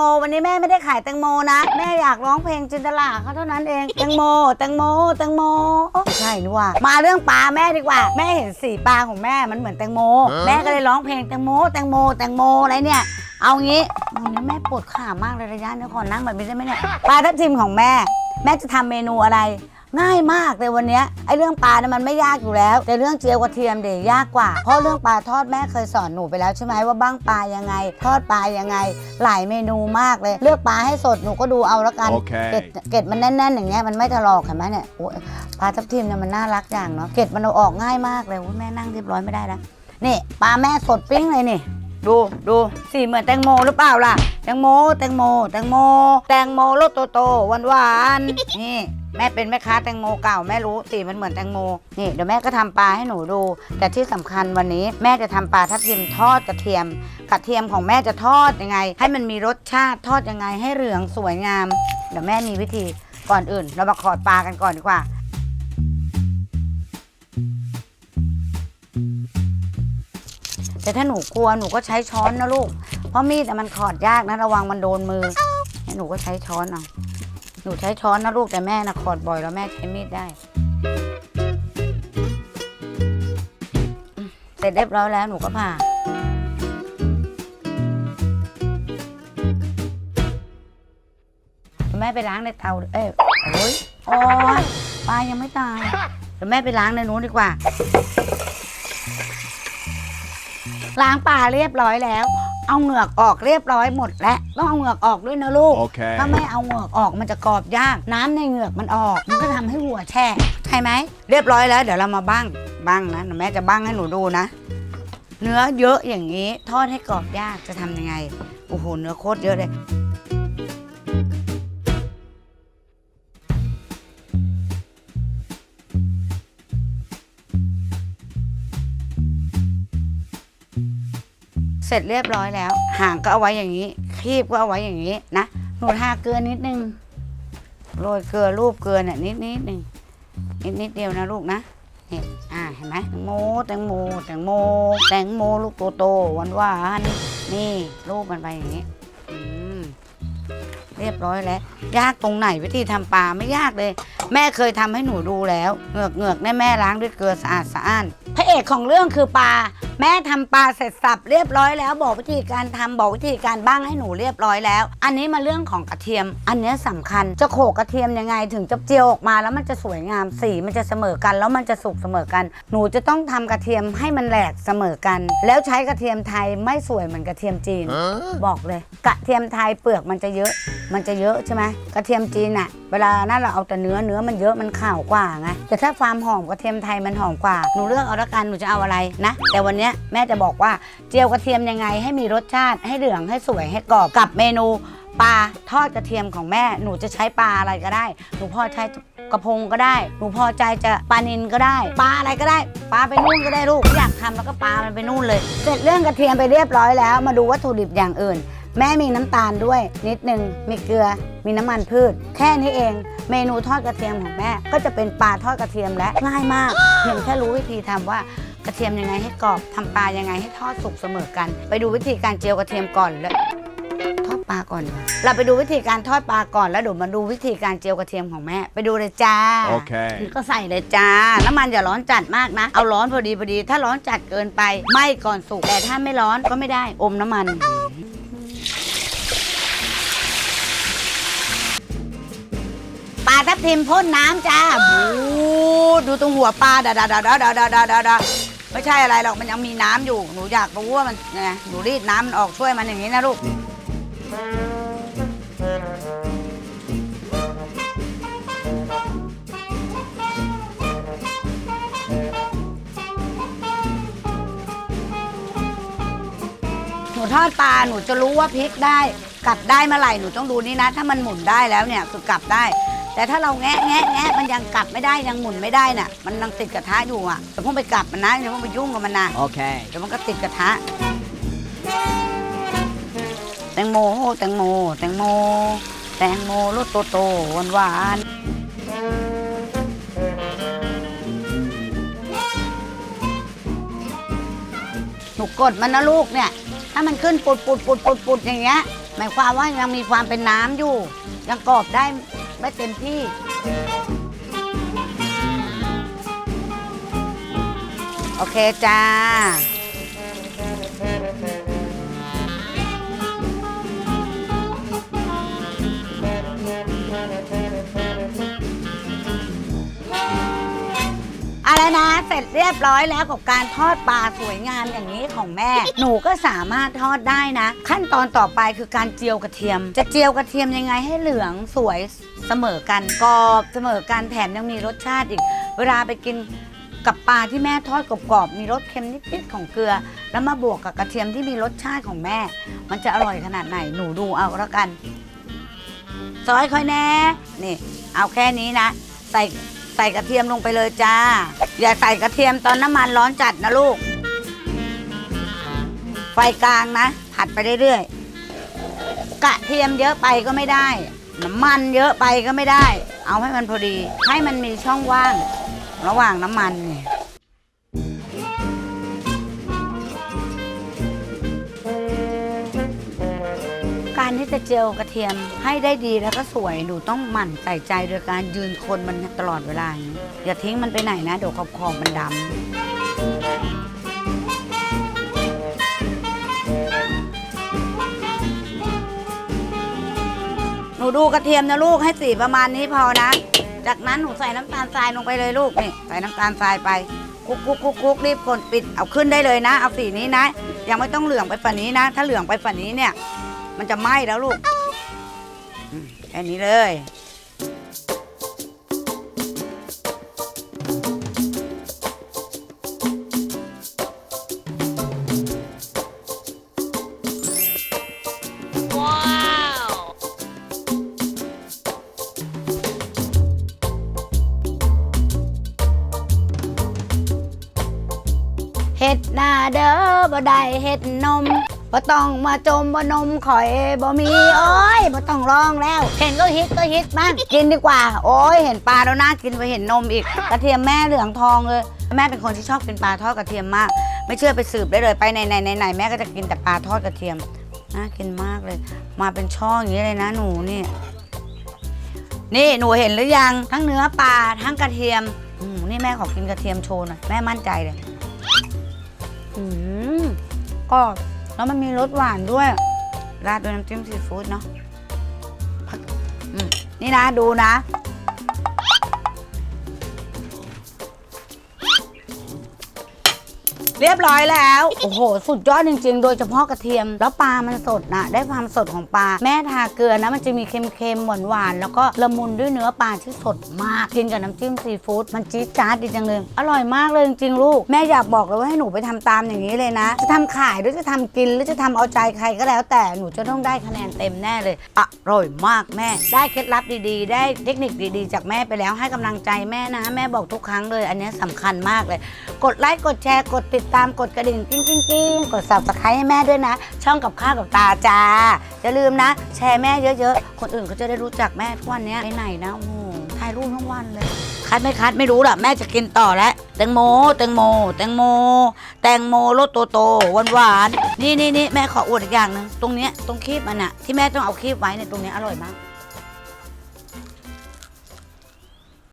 โม วันนี้แม่ไม่ได้ขายแตงโมนะ แม่อยากร้องเพลงจินตลาเขาเท่านั้นเองแตงโมแตงโมแตงโมโอ้ใช่นี่ว่ามาเรื่องปลาแม่ดีกว่า แม่เห็นสีปลาของแม่มันเหมือนแตงโม แม่ก็เลยร้องเพลงแตงโมแตงโมแตงโมอะไรเนี่ยเอางี้วันนี้แม่ปวดขามากเลยระยะนี้ขอนั่งแบบนี้ได้ไหมเนี่ยปลาทับทิมของแม่ แม่จะทำเมนูอะไร ง่ายมากเลยวันเนี้ยไอ้เรื่องปลาเนี่ยมันไม่ยากอยู่แล้ว แต่เรื่องเจียวกระเทียมเดี๋ยวยากกว่า เพราะเรื่องปลาทอดแม่เคยสอนหนูไปแล้วใช่ไหมว่าบ้างปลายังไง ทอดปลายังไง หลายเมนูมากเลย เลือกปลาให้สดหนูก็ดูเอาละกันโอเค เกล็ดเกล็ดมันแน่นๆอย่างเงี้ยมันไม่ถลอกเห็นไหมเนี่ยโอ้ยปลาทับทิมเนี่ยมันน่ารักอย่างเนาะเกล็ดมันเอาออกง่ายมากเลยโอ้ยแม่นั่งเรียบร้อยไม่ได้แล้วนี่ปลาแม่สดปิ้งเลยนี่ ดูดูสีเหมือนแตงโมหรือเปล่าล่ะ แตงโม แตงโม แตงโม แตงโมรสโตโตหวานหวานๆนี่ แม่เป็นแม่ค้าแตงโมเก่าแม่รู้สีมันเหมือนแตงโมนี่เดี๋ยวแม่ก็ทำปลาให้หนูดู แต่ที่สำคัญวันนี้แม่จะทำปลาทับทิมทอดกระเทียม กระเทียมของแม่จะทอดยังไง ให้มันมีรสชาติทอดยังไงให้เหลืองสวยงาม เดี๋ยวแม่มีวิธีก่อนอื่น เรามาขอดปลากันก่อนดีกว่าแต่ถ้าหนูกลัวหนูก็ใช้ช้อนนะลูก เพราะมีดมันขอดยากนะระวังมันโดนมือให้หนูก็ใช้ช้อนเอา หนูใช้ช้อนนะลูกแต่แม่นะขอดบ่อยแล้วแม่ใช้มีดได้ เสร็จเรียบร้อยแล้วหนูก็ผ่าแม่ไปล้างในเตา เอ้ยโอ้ยโอ้ยปลายังไม่ตายเดี๋ยวแม่ไปล้างในนู้นดีกว่า ล้างปลาเรียบร้อยแล้ว เอาเหงือกออกเรียบร้อยหมดแล้วต้องเอาเหงือกออกด้วยนะลูก Okay. ถ้าไม่เอาเหงือกออกมันจะกรอบยาก น้ำในเหงือกมันออก มันก็ทำให้หัวแช่ใช่ไหม เรียบร้อยแล้ว เดี๋ยวเรามาบ้างบ้างนะเดี๋ยวแม่จะบ้างให้หนูดูนะ เนื้อเยอะอย่างนี้ ทอดให้กรอบยากจะทำยังไง โอ้โห เนื้อโคตรเยอะเลย เสร็จเรียบร้อยแล้ว หางก็เอาไว้อย่างนี้ คีบก็เอาไว้อย่างนี้นะหนูทาเกลือนิดนึงโรยเกลือรูปเกลือเนี่ยนิดนิดนึงนิดนิดเดียวนะลูกนะนี่อ่าเห็นไหมแตงโมแตงโมแตงโมแตงโมลูกโตโตหวานหวานๆนี่รูปมันไปอย่างนี้เรียบร้อยแล้ว ยากตรงไหนวิธีทำปลาไม่ยากเลย แม่เคยทำให้หนูดูแล้ว เหงือกเหงือกเนี่แม่ล้างด้วยเกลือสะอาดสะอ้านพระเอกของเรื่องคือปลา แม่ทำปลาเสร็จสับเรียบร้อยแล้วบอกวิธีการทำบอกวิธีการบ้างให้หนูเรียบร้อยแล้ว อันนี้มาเรื่องของกระเทียม อันเนี้ยสำคัญจะโขลกกระเทียมยังไง ถึงจะเจียวออกมาแล้วมันจะสวยงามสีมันจะเสมอกัน แล้วมันจะสุกเสมอกัน หนูจะต้องทำกระเทียมให้มันแหลกเสมอกัน แล้วใช้กระเทียมไทยไม่สวยเหมือนกระเทียมจีน บอกเลย กระเทียมไทยเปลือกมันจะเยอะ มันจะเยอะใช่ไหมกระเทียมจีนอะเวลานั้นเราเอาแต่เนื้อเนื้อมันเยอะมันขาวกว่าไงแต่ถ้าความหอมกระเทียมไทยมันหอมกว่าหนูเลือกเอาละกันหนูจะเอาอะไรนะ แต่วันเนี้ยแม่จะบอกว่าเจียวกระเทียมยังไงให้มีรสชาติให้เหลืองให้สวยให้กรอบกับเมนูปลาทอดกระเทียมของแม่หนูจะใช้ปลาอะไรก็ได้ หนูพอใช้กระพงก็ได้ หนูพอใจจะปลานินก็ได้ ปลาอะไรก็ได้ ปลาไปนู่นก็ได้ลูกอยากทำแล้วก็ปลามันไปนู่นเลย เสร็จเรื่องกระเทียมไปเรียบร้อยแล้ว มาดูวัตถุดิบอย่างอื่น แม่มีน้ำตาลด้วย นิดนึงมีเกลือ มีน้ำมันพืช แค่นี้เอง เมนูทอดกระเทียมของแม่ ก็จะเป็นปลาทอดกระเทียมและง่ายมากเพียงแค่รู้วิธีทำว่า กระเทียมยังไงให้กรอบทำปลายังไงให้ทอดสุกเสมอกัน ไปดูวิธีการเจียวกระเทียมก่อนแล้วทอดปลาก่อน เราไปดูวิธีการทอดปลาก่อนแล้วเดี๋ยวมาดูวิธีการเจียวกระเทียมของแม่ ไปดูเลยจ้าโอเคก็ใส่เลยจ้า น้ำมันอย่าร้อนจัดมากนะ เอาร้อนพอดีพอดี ถ้าร้อนจัดเกินไปไหม้ก่อนสุกแต่ถ้าไม่ร้อนก็ไม่ได้อมน้ำมันปลาทับทิมพ่นน้ำจ้าดูตรงหัวปลาดาดาดาดาดาดาดา ไม่ใช่อะไรหรอกมันยังมีน้ำอยู่หนูอยากรู้ว่ามันไงหนูรีดน้ำมันออกช่วยมันอย่างนี้นะลูกหนูทอดปลาหนูจะรู้ว่าพลิกได้ กลับได้เมื่อไหร่หนูต้องดูนี่นะ ถ้ามันหมุนได้แล้วเนี่ยคือกลับได้ แต่ถ้าเราแงะแงะแงะมันยังกลับไม่ได้ยังหมุนไม่ได้น่ะ มันยังติดกระทะอยู่อะจะเพิ่งไปกลับมันนะอย่าเพิ่งไปยุ่งกับมันนะ Okay. เดี๋ยวมันก็ติดกระทะ แตงโมแตงโม แตงโม แตงโมรสโตโตหวานหวานๆหนูกดมันนะลูกเนี่ย ถ้ามันขึ้นปุดปุดปุดปุดปุดอย่างเงี้ยหมายความว่ายังมีความเป็นน้ำอยู่ ยังกรอบได้ ไม่เต็มที่ โอเคจ้า อะไรนะ เสร็จเรียบร้อยแล้วกับการทอดปลาสวยงามอย่างนี้ของแม่ หนูก็สามารถทอดได้นะ ขั้นตอนต่อไปคือการเจียวกระเทียม จะเจียวกระเทียมยังไงให้เหลืองสวย เสมอกันกรอบเสมอกันแถมยังมีรสชาติอีก เวลาไปกินกับปลาที่แม่ทอดกรอบๆมีรสเค็มนิดๆของเกลือ แล้วมาบวกกับกระเทียมที่มีรสชาติของแม่ มันจะอร่อยขนาดไหนหนูดูเอาแล้วกัน ซอยค่อยแน่นี่ เอาแค่นี้นะ ใส่ใส่กระเทียมลงไปเลยจ้า อย่าใส่กระเทียมตอนน้ำมันร้อนจัดนะลูก ไฟกลางนะ ผัดไปเรื่อยๆกระเทียมเยอะไปก็ไม่ได้ น้ำมันเยอะไปก็ไม่ได้ เอาให้มันพอดี ให้มันมีช่องว่าง ระหว่างน้ำมันเนี่ยการที่จะเจียวกระเทียมให้ได้ดีแล้วก็สวยหนูต้องหมั่นใส่ใจโดยการยืนคนมันตลอดเวลา อย่างนี้อย่าทิ้งมันไปไหนนะเดี๋ยวขอบขอบมันดำ ดูกระเทียมนะลูกให้สีประมาณนี้พอนะ จากนั้นหนูใส่น้ำตาลทรายลงไปเลยลูกนี่ใส่น้ำตาลทรายไปคุกคุกคุกคุกรีบคนปิดเอาขึ้นได้เลยนะ เอาสีนี้นะ ยังไม่ต้องเหลืองไปฝันนี้นะ ถ้าเหลืองไปฝันนี้เนี่ย มันจะไหม้แล้วลูกแค่นี้เลย เฮ็ดหน้าเด้อบ่ได้เฮ็ดนมบ่ต้องมาจมบ่นมข่อยบ่มีโอ้ยบ่ต้องร้องแล้ว เห็นก็ฮิตก็ฮิตบ้างกินดีกว่า โอ้ยเห็นปลาแล้วน่ากินไปเห็นนมอีกกระเทียมแม่เหลืองทองเลยแม่เป็นคนที่ชอบกินปลาทอดกระเทียมมาก ไม่เชื่อไปสืบได้เลยไปไหนไหนไหนไหนแม่ก็จะกินแต่ปลาทอดกระเทียมน่ากินมากเลย มาเป็นช่ออย่างนี้เลยนะหนูนี่นี่หนูเห็นหรือยังทั้งเนื้อปลาทั้งกระเทียมอืมนี่แม่ขอกินกระเทียมโชว์หน่อยแม่มั่นใจเลย อืมก็แล้วมันมีรสหวานด้วย ราดด้วยน้ำจิ้มซีฟู้ดเนาะนี่นะดูนะ เรียบร้อยแล้ว โอ้โห สุดยอดจริง ๆ โดยเฉพาะกระเทียม แล้วปลามันสดนะได้ความสดของปลา แม่ทาเกลือนะ มันจะมีเค็มๆหวานๆแล้วก็ละมุนด้วยเนื้อปลาที่สดมาก กินกับน้ำจิ้มซีฟู้ดมันจี๊ดจ๊าดดีจังเลย อร่อยมากเลยจริงๆลูก แม่อยากบอกเลยว่าให้หนูไปทำตามอย่างนี้เลยนะ จะทำขายหรือจะทำกินหรือจะทำเอาใจใครก็แล้ว แต่หนูจะต้องได้คะแนนเต็มแน่เลย อร่อยมากแม่ ได้เคล็ดลับดีๆ ได้เทคนิคดีๆ จากแม่ไปแล้วให้กำลังใจแม่นะ แม่บอกทุกครั้งเลย อันนี้สำคัญมากเลย กดไลค์กดแชร์กดติดตามกดกระดิ่งกิ้งกิ้งกิ้งกด subscribe ให้แม่ด้วยนะ ช่องกับข้าวกับตาจ้าอย่าลืมนะ แชร์แม่เยอะๆ คนอื่นเขาจะได้รู้จักแม่ทุกวันเนี้ยไปไหนนะโอ้โหถ่ายรูปทั้งวันเลยคัดไม่คัดไม่รู้ล่ะแม่จะกินต่อแล้วแตงโมแตงโมแตงโม แตงโมรสโตโตหวานหวานๆนี่นี่นี่แม่ขออวดอีกอย่างหนึ่งตรงเนี้ยตรงคีบมันอะที่แม่ต้องเอาคีบไว้เนี่ยตรงเนี้ยอร่อยมาก